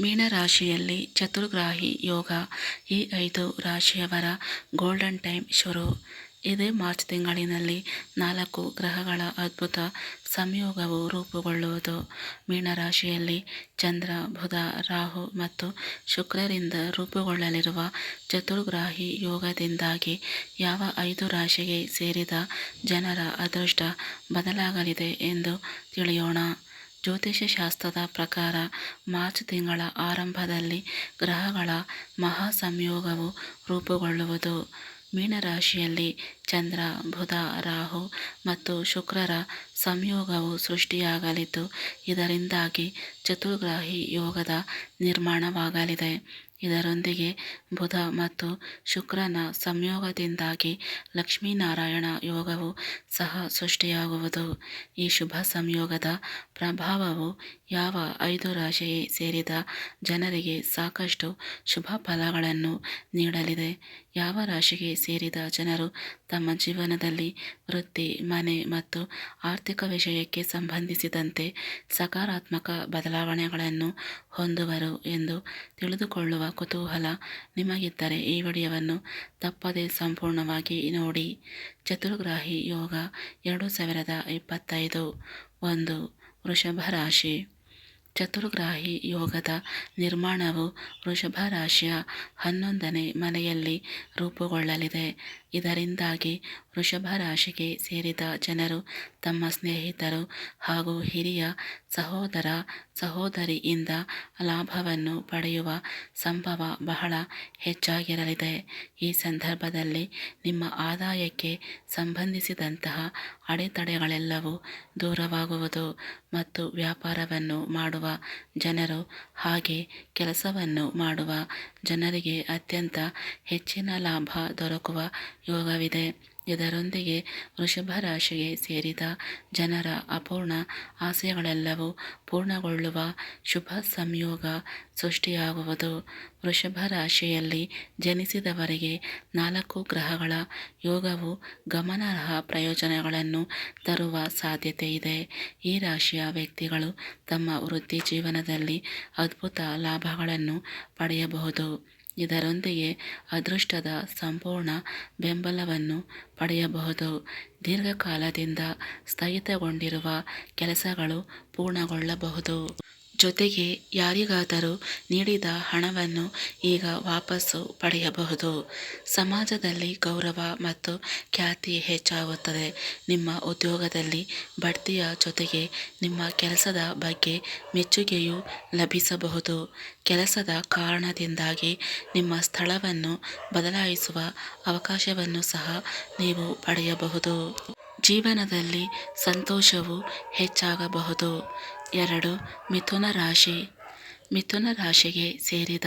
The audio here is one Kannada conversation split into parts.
ಮೀನರಾಶಿಯಲ್ಲಿ ಚತುರ್ಗ್ರಾಹಿ ಯೋಗ ಈ ಐದು ರಾಶಿಯವರ ಗೋಲ್ಡನ್ ಟೈಮ್ ಶುರು. ಇದೇ ಮಾರ್ಚ್ ತಿಂಗಳಿನಲ್ಲಿ ನಾಲ್ಕು ಗ್ರಹಗಳ ಅದ್ಭುತ ಸಂಯೋಗವು ರೂಪುಗೊಳ್ಳುವುದು. ಮೀನರಾಶಿಯಲ್ಲಿ ಚಂದ್ರ, ಬುಧ, ರಾಹು ಮತ್ತು ಶುಕ್ರರಿಂದ ರೂಪುಗೊಳ್ಳಲಿರುವ ಚತುರ್ಗ್ರಾಹಿ ಯೋಗದಿಂದಾಗಿ ಯಾವ ಐದು ರಾಶಿಗೆ ಸೇರಿದ ಜನರ ಅದೃಷ್ಟ ಬದಲಾಗಲಿದೆ ಎಂದು ತಿಳಿಯೋಣ. ಜ್ಯೋತಿಷ್ಯ ಶಾಸ್ತ್ರದ ಪ್ರಕಾರ ಮಾರ್ಚ್ ತಿಂಗಳ ಆರಂಭದಲ್ಲಿ ಗ್ರಹಗಳ ಮಹಾ ಸಂಯೋಗವು ರೂಪುಗೊಳ್ಳುವುದು. ಮೀನರಾಶಿಯಲ್ಲಿ ಚಂದ್ರ, ಬುಧ, ರಾಹು ಮತ್ತು ಶುಕ್ರರ ಸಂಯೋಗವು ಸೃಷ್ಟಿಯಾಗಲಿದ್ದು, ಇದರಿಂದಾಗಿ ಚತುರ್ಗ್ರಾಹಿ ಯೋಗದ ನಿರ್ಮಾಣವಾಗಲಿದೆ. ಇದರೊಂದಿಗೆ ಬುಧ ಮತ್ತು ಶುಕ್ರನ ಸಂಯೋಗದಿಂದಾಗಿ ಲಕ್ಷ್ಮೀನಾರಾಯಣ ಯೋಗವು ಸಹ ಸೃಷ್ಟಿಯಾಗುವುದು. ಈ ಶುಭ ಸಂಯೋಗದ ಪ್ರಭಾವವು ಯಾವ ಐದು ರಾಶಿಗೆ ಸೇರಿದ ಜನರಿಗೆ ಸಾಕಷ್ಟು ಶುಭ ಫಲಗಳನ್ನು ನೀಡಲಿದೆ? ಯಾವ ರಾಶಿಗೆ ಸೇರಿದ ಜನರು ತಮ್ಮ ಜೀವನದಲ್ಲಿ ವೃತ್ತಿ, ಮನೆ ಮತ್ತು ಆರ್ಥಿಕ ವಿಷಯಕ್ಕೆ ಸಂಬಂಧಿಸಿದಂತೆ ಸಕಾರಾತ್ಮಕ ಬದಲಾವಣೆಗಳನ್ನು ಹೊಂದುವರು ಎಂದು ತಿಳಿದುಕೊಳ್ಳುವ ಕುತೂಹಲ ನಿಮಗಿದ್ದರೆ ಈ ವಿಡಿಯೋವನ್ನು ತಪ್ಪದೇ ಸಂಪೂರ್ಣವಾಗಿ ನೋಡಿ. ಚತುರ್ಗ್ರಾಹಿ ಯೋಗ ಎರಡು ಸಾವಿರದ ಇಪ್ಪತ್ತೈದು ಒಂದು ವೃಷಭ ರಾಶಿ. ಚತುರ್ಗ್ರಾಹಿ ಯೋಗದ ನಿರ್ಮಾಣವು ವೃಷಭ ರಾಶಿಯ ಹನ್ನೊಂದನೇ ಮನೆಯಲ್ಲಿ ರೂಪುಗೊಳ್ಳಲಿದೆ. ಇದರಿಂದಾಗಿ ವೃಷಭ ರಾಶಿಗೆ ಸೇರಿದ ಜನರು ತಮ್ಮ ಸ್ನೇಹಿತರು ಹಾಗೂ ಹಿರಿಯ ಸಹೋದರ ಸಹೋದರಿಯಿಂದ ಲಾಭವನ್ನು ಪಡೆಯುವ ಸಂಭವ ಬಹಳ ಹೆಚ್ಚಾಗಿರಲಿದೆ. ಈ ಸಂದರ್ಭದಲ್ಲಿ ನಿಮ್ಮ ಆದಾಯಕ್ಕೆ ಸಂಬಂಧಿಸಿದಂತಹ ಅಡೆತಡೆಗಳೆಲ್ಲವೂ ದೂರವಾಗುವುದು ಮತ್ತು ವ್ಯಾಪಾರವನ್ನು ಮಾಡುವ ಜನರು ಹಾಗೆ ಕೆಲಸವನ್ನು ಮಾಡುವ ಜನರಿಗೆ ಅತ್ಯಂತ ಹೆಚ್ಚಿನ ಲಾಭ ದೊರಕುವ ಯೋಗವಿದೆ. ಇದರೊಂದಿಗೆ ವೃಷಭ ರಾಶಿಗೆ ಸೇರಿದ ಜನರ ಅಪೂರ್ಣ ಆಸೆಗಳೆಲ್ಲವೂ ಪೂರ್ಣಗೊಳ್ಳುವ ಶುಭ ಸಂಯೋಗ ಸೃಷ್ಟಿಯಾಗುವುದು. ವೃಷಭ ರಾಶಿಯಲ್ಲಿ ಜನಿಸಿದವರಿಗೆ ನಾಲ್ಕು ಗ್ರಹಗಳ ಯೋಗವು ಗಮನಾರ್ಹ ಪ್ರಯೋಜನಗಳನ್ನು ತರುವ ಸಾಧ್ಯತೆ ಇದೆ. ಈ ರಾಶಿಯ ವ್ಯಕ್ತಿಗಳು ತಮ್ಮ ವೃತ್ತಿ ಜೀವನದಲ್ಲಿ ಅದ್ಭುತ ಲಾಭಗಳನ್ನು ಪಡೆಯಬಹುದು. ಇದರೊಂದಿಗೆ ಅದೃಷ್ಟದ ಸಂಪೂರ್ಣ ಬೆಂಬಲವನ್ನು ಪಡೆಯಬಹುದು. ದೀರ್ಘಕಾಲದಿಂದ ಸ್ಥಗಿತಗೊಂಡಿರುವ ಕೆಲಸಗಳು ಪೂರ್ಣಗೊಳ್ಳಬಹುದು. ಜೊತೆಗೆ ಯಾರಿಗಾದರೂ ನೀಡಿದ ಹಣವನ್ನು ಈಗ ವಾಪಸ್ಸು ಪಡೆಯಬಹುದು. ಸಮಾಜದಲ್ಲಿ ಗೌರವ ಮತ್ತು ಖ್ಯಾತಿ ಹೆಚ್ಚಾಗುತ್ತದೆ. ನಿಮ್ಮ ಉದ್ಯೋಗದಲ್ಲಿ ಬಡ್ತಿಯ ಜೊತೆಗೆ ನಿಮ್ಮ ಕೆಲಸದ ಬಗ್ಗೆ ಮೆಚ್ಚುಗೆಯೂ ಲಭಿಸಬಹುದು. ಕೆಲಸದ ಕಾರಣದಿಂದಾಗಿ ನಿಮ್ಮ ಸ್ಥಳವನ್ನು ಬದಲಾಯಿಸುವ ಅವಕಾಶವನ್ನು ಸಹ ನೀವು ಪಡೆಯಬಹುದು. ಜೀವನದಲ್ಲಿ ಸಂತೋಷವು ಹೆಚ್ಚಾಗಬಹುದು. ಎರಡು ಮಿಥುನ ರಾಶಿ. ಮಿಥುನ ರಾಶಿಗೆ ಸೇರಿದ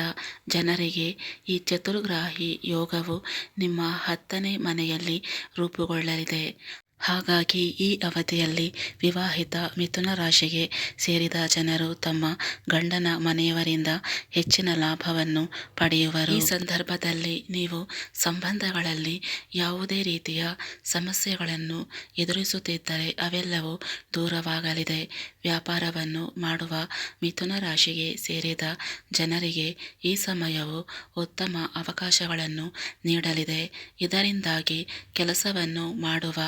ಜನರಿಗೆ ಈ ಚತುರ್ಗ್ರಾಹಿ ಯೋಗವು ನಿಮ್ಮ ಹತ್ತನೇ ಮನೆಯಲ್ಲಿ ರೂಪುಗೊಳ್ಳಲಿದೆ. ಹಾಗಾಗಿ ಈ ಅವಧಿಯಲ್ಲಿ ವಿವಾಹಿತ ಮಿಥುನ ರಾಶಿಗೆ ಸೇರಿದ ಜನರು ತಮ್ಮ ಗಂಡನ ಮನೆಯವರಿಂದ ಹೆಚ್ಚಿನ ಲಾಭವನ್ನು ಪಡೆಯುವರು. ಈ ಸಂದರ್ಭದಲ್ಲಿ ನೀವು ಸಂಬಂಧಗಳಲ್ಲಿ ಯಾವುದೇ ರೀತಿಯ ಸಮಸ್ಯೆಗಳನ್ನು ಎದುರಿಸುತ್ತಿದ್ದರೆ ಅವೆಲ್ಲವೂ ದೂರವಾಗಲಿದೆ. ವ್ಯಾಪಾರವನ್ನು ಮಾಡುವ ಮಿಥುನ ರಾಶಿಗೆ ಸೇರಿದ ಜನರಿಗೆ ಈ ಸಮಯವು ಉತ್ತಮ ಅವಕಾಶಗಳನ್ನು ನೀಡಲಿದೆ. ಇದರಿಂದಾಗಿ ಕೆಲಸವನ್ನು ಮಾಡುವ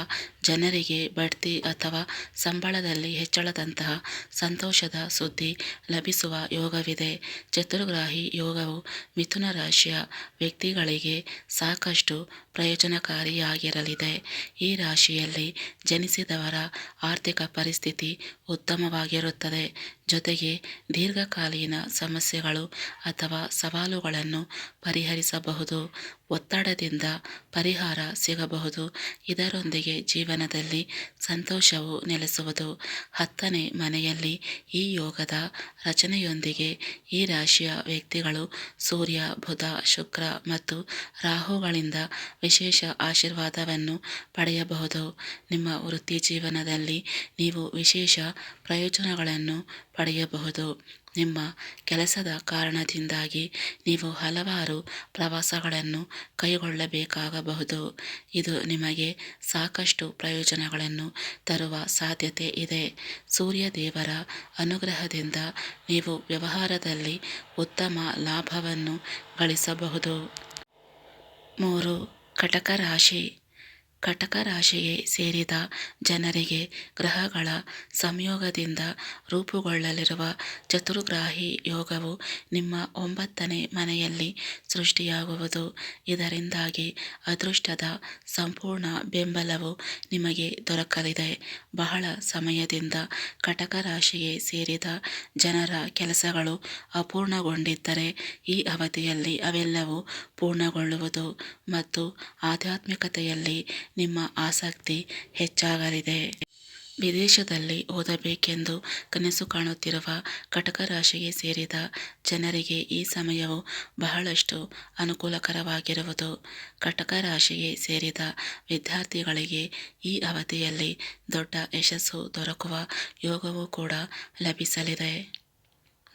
ಜನರಿಗೆ ಬಡ್ತಿ ಅಥವಾ ಸಂಬಳದಲ್ಲಿ ಹೆಚ್ಚಳದಂತಹ ಸಂತೋಷದ ಸುದ್ದಿ ಲಭಿಸುವ ಯೋಗವಿದೆ. ಚತುರ್ಗ್ರಾಹಿ ಯೋಗವು ಮಿಥುನ ರಾಶಿಯ ವ್ಯಕ್ತಿಗಳಿಗೆ ಸಾಕಷ್ಟು ಪ್ರಯೋಜನಕಾರಿಯಾಗಿರಲಿದೆ. ಈ ರಾಶಿಯಲ್ಲಿ ಜನಿಸಿದವರ ಆರ್ಥಿಕ ಪರಿಸ್ಥಿತಿ ಉತ್ತಮವಾಗಿರುತ್ತದೆ. ಜೊತೆಗೆ ದೀರ್ಘಕಾಲೀನ ಸಮಸ್ಯೆಗಳು ಅಥವಾ ಸವಾಲುಗಳನ್ನು ಪರಿಹರಿಸಬಹುದು. ಒತ್ತಡದಿಂದ ಪರಿಹಾರ ಸಿಗಬಹುದು. ಇದರೊಂದಿಗೆ ಜೀವನದಲ್ಲಿ ಸಂತೋಷವು ನೆಲೆಸುವುದು. ಹತ್ತನೇ ಮನೆಯಲ್ಲಿ ಈ ಯೋಗದ ರಚನೆಯೊಂದಿಗೆ ಈ ರಾಶಿಯ ವ್ಯಕ್ತಿಗಳು ಸೂರ್ಯ, ಬುಧ, ಶುಕ್ರ ಮತ್ತು ರಾಹುಗಳಿಂದ ವಿಶೇಷ ಆಶೀರ್ವಾದವನ್ನು ಪಡೆಯಬಹುದು. ನಿಮ್ಮ ವೃತ್ತಿ ಜೀವನದಲ್ಲಿ ನೀವು ವಿಶೇಷ ಪ್ರಯೋಜನಗಳನ್ನು ಪಡೆಯಬಹುದು. ನಿಮ್ಮ ಕೆಲಸದ ಕಾರಣದಿಂದಾಗಿ ನೀವು ಹಲವಾರು ಪ್ರವಾಸಗಳನ್ನು ಕೈಗೊಳ್ಳಬೇಕಾಗಬಹುದು. ಇದು ನಿಮಗೆ ಸಾಕಷ್ಟು ಪ್ರಯೋಜನಗಳನ್ನು ತರುವ ಸಾಧ್ಯತೆ ಇದೆ. ಸೂರ್ಯ ದೇವರ ಅನುಗ್ರಹದಿಂದ ನೀವು ವ್ಯವಹಾರದಲ್ಲಿ ಉತ್ತಮ ಲಾಭವನ್ನು ಗಳಿಸಬಹುದು. ಮೂರು, ಕಟಕ ರಾಶಿ. ಕಟಕ ರಾಶಿಗೆ ಸೇರಿದ ಜನರಿಗೆ ಗ್ರಹಗಳ ಸಂಯೋಗದಿಂದ ರೂಪುಗೊಳ್ಳಲಿರುವ ಚತುರ್ಗ್ರಾಹಿ ಯೋಗವು ನಿಮ್ಮ ಒಂಬತ್ತನೇ ಮನೆಯಲ್ಲಿ ಸೃಷ್ಟಿಯಾಗುವುದು. ಇದರಿಂದಾಗಿ ಅದೃಷ್ಟದ ಸಂಪೂರ್ಣ ಬೆಂಬಲವು ನಿಮಗೆ ದೊರಕಲಿದೆ. ಬಹಳ ಸಮಯದಿಂದ ಕಟಕ ರಾಶಿಗೆ ಸೇರಿದ ಜನರ ಕೆಲಸಗಳು ಅಪೂರ್ಣಗೊಂಡಿದ್ದರೆ ಈ ಅವಧಿಯಲ್ಲಿ ಅವೆಲ್ಲವೂ ಪೂರ್ಣಗೊಳ್ಳುವುದು ಮತ್ತು ಆಧ್ಯಾತ್ಮಿಕತೆಯಲ್ಲಿ ನಿಮ್ಮ ಆಸಕ್ತಿ ಹೆಚ್ಚಾಗಲಿದೆ. ವಿದೇಶದಲ್ಲಿ ಓದಬೇಕೆಂದು ಕನಸು ಕಾಣುತ್ತಿರುವ ಕಟಕ ರಾಶಿಗೆ ಸೇರಿದ ಜನರಿಗೆ ಈ ಸಮಯವು ಬಹಳಷ್ಟು ಅನುಕೂಲಕರವಾಗಿರುವುದು. ಕಟಕ ರಾಶಿಗೆ ಸೇರಿದ ವಿದ್ಯಾರ್ಥಿಗಳಿಗೆ ಈ ಅವಧಿಯಲ್ಲಿ ದೊಡ್ಡ ಯಶಸ್ಸು ದೊರಕುವ ಯೋಗವೂ ಕೂಡ ಲಭಿಸಲಿದೆ.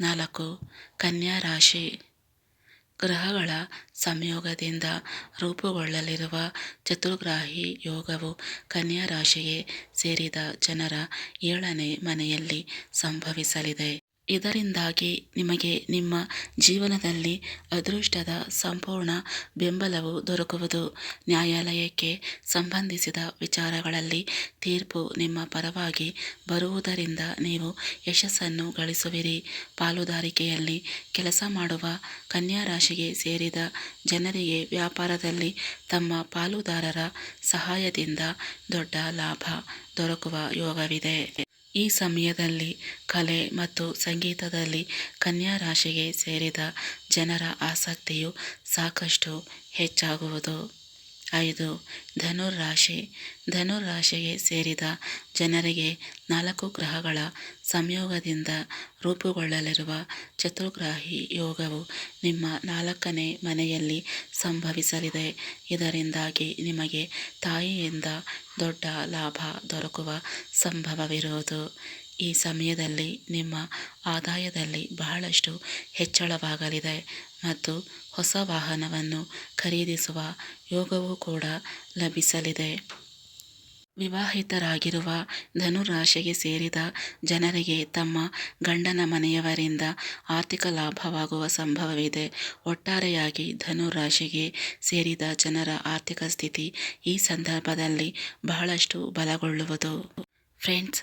ನಾಲ್ಕು, ಕನ್ಯಾ ರಾಶಿ. ಗ್ರಹಗಳ ಸಂಯೋಗದಿಂದ ರೂಪುಗೊಳ್ಳಲಿರುವ ಚತುರ್ಗ್ರಾಹಿ ಯೋಗವು ಕನ್ಯಾ ರಾಶಿಗೆ ಸೇರಿದ ಜನರ ಏಳನೇ ಮನೆಯಲ್ಲಿ ಸಂಭವಿಸಲಿದೆ. ಇದರಿಂದಾಗಿ ನಿಮಗೆ ನಿಮ್ಮ ಜೀವನದಲ್ಲಿ ಅದೃಷ್ಟದ ಸಂಪೂರ್ಣ ಬೆಂಬಲವು ದೊರಕುವುದು. ನ್ಯಾಯಾಲಯಕ್ಕೆ ಸಂಬಂಧಿಸಿದ ವಿಚಾರಗಳಲ್ಲಿ ತೀರ್ಪು ನಿಮ್ಮ ಪರವಾಗಿ ಬರುವುದರಿಂದ ನೀವು ಯಶಸ್ಸನ್ನು ಗಳಿಸುವಿರಿ. ಪಾಲುದಾರಿಕೆಯಲ್ಲಿ ಕೆಲಸ ಮಾಡುವ ಕನ್ಯಾ ರಾಶಿಗೆ ಸೇರಿದ ಜನರಿಗೆ ವ್ಯಾಪಾರದಲ್ಲಿ ತಮ್ಮ ಪಾಲುದಾರರ ಸಹಾಯದಿಂದ ದೊಡ್ಡ ಲಾಭ ದೊರಕುವ ಯೋಗವಿದೆ. ಈ ಸಮಯದಲ್ಲಿ ಕಲೆ ಮತ್ತು ಸಂಗೀತದಲ್ಲಿ ಕನ್ಯಾ ರಾಶಿಗೆ ಸೇರಿದ ಜನರ ಆಸಕ್ತಿಯು ಸಾಕಷ್ಟು ಹೆಚ್ಚಾಗುವುದು. ಐದು. ಧನುರಾಶಿ ಧನುರಾಶಿಗೆ ಸೇರಿದ ಜನರಿಗೆ ನಾಲ್ಕು ಗ್ರಹಗಳ ಸಂಯೋಗದಿಂದ ರೂಪುಗೊಳ್ಳಲಿರುವ ಚತುರ್ಗ್ರಾಹಿ ಯೋಗವು ನಿಮ್ಮ ನಾಲ್ಕನೇ ಮನೆಯಲ್ಲಿ ಸಂಭವಿಸಲಿದೆ. ಇದರಿಂದಾಗಿ ನಿಮಗೆ ತಾಯಿಯಿಂದ ದೊಡ್ಡ ಲಾಭ ದೊರಕುವ ಸಂಭವವಿರುವುದು. ಈ ಸಮಯದಲ್ಲಿ ನಿಮ್ಮ ಆದಾಯದಲ್ಲಿ ಬಹಳಷ್ಟು ಹೆಚ್ಚಳವಾಗಲಿದೆ ಮತ್ತು ಹೊಸ ವಾಹನವನ್ನು ಖರೀದಿಸುವ ಯೋಗವೂ ಕೂಡ ಲಭಿಸಲಿದೆ. ವಿವಾಹಿತರಾಗಿರುವ ಧನುರಾಶಿಗೆ ಸೇರಿದ ಜನರಿಗೆ ತಮ್ಮ ಗಂಡನ ಮನೆಯವರಿಂದ ಆರ್ಥಿಕ ಲಾಭವಾಗುವ ಸಂಭವವಿದೆ. ಒಟ್ಟಾರೆಯಾಗಿ ಧನುರಾಶಿಗೆ ಸೇರಿದ ಜನರ ಆರ್ಥಿಕ ಸ್ಥಿತಿ ಈ ಸಂದರ್ಭದಲ್ಲಿ ಬಹಳಷ್ಟು ಬಲಗೊಳ್ಳುವುದು. ಫ್ರೆಂಡ್ಸ್